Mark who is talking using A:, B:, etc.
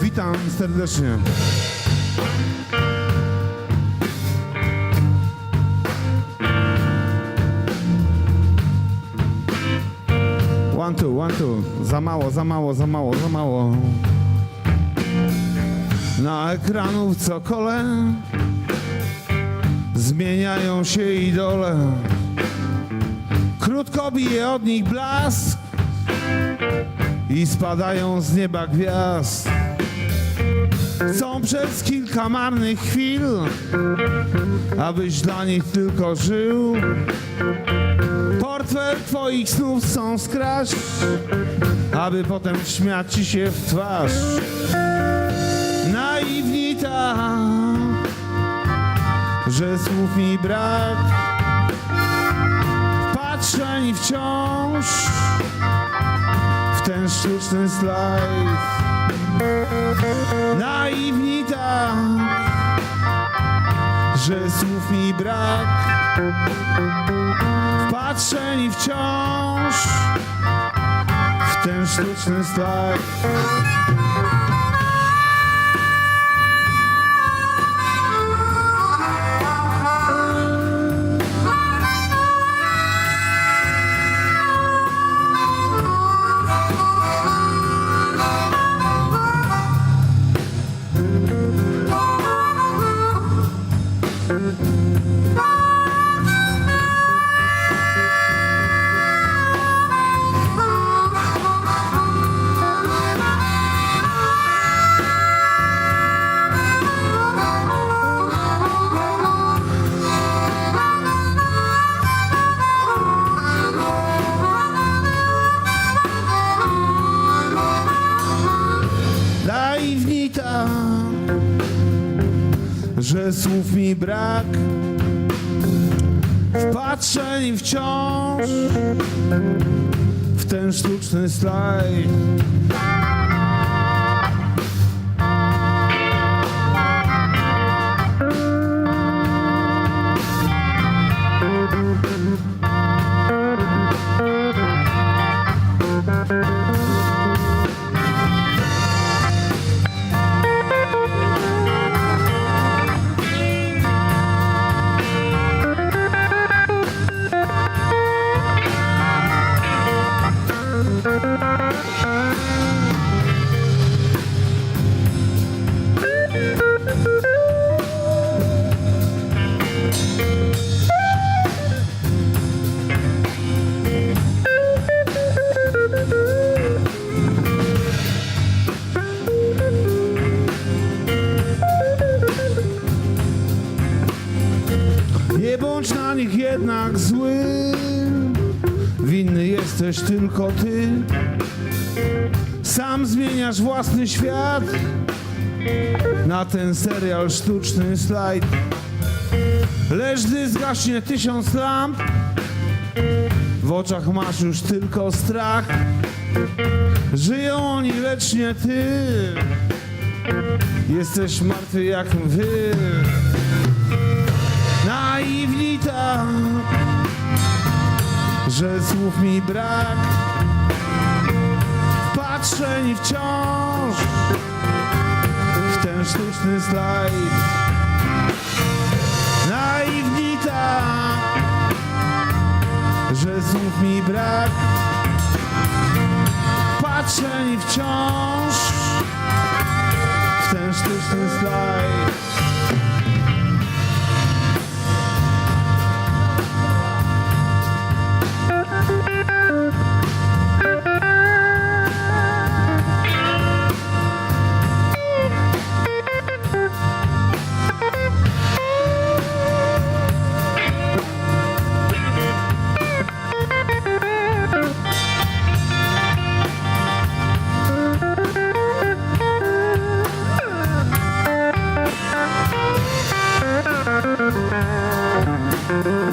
A: Witam serdecznie. One, two, one, two. Za mało, za mało, za mało, za mało. Na ekranów co kole zmieniają się idole. Krótko bije od nich blask i spadają z nieba gwiazd. Chcą przez kilka marnych chwil, abyś dla nich tylko żył. Portfel twoich snów chcą skraść, aby potem śmiać ci się w twarz. Naiwni tak, że słów mi brak. Patrzeni wciąż w ten sztuczny slajd. Naiwni tak, że słów mi brak. Patrzeni wciąż w ten sztuczny slajd. Naiwni że słów mi brak. Wpatrzeni wciąż w ten sztuczny slajd. Winny jesteś tylko ty. Sam zmieniasz własny świat na ten serial sztuczny slajd. Lecz gdy zgaśnie tysiąc lamp, w oczach masz już tylko strach. Żyją oni, lecz nie ty. Jesteś martwy jak wy. Naiwni tak, że słów mi brak. Patrzeni wciąż w ten sztuczny slajd. Naiwni tak, że słów mi brak. Patrzeni wciąż w ten sztuczny slajd.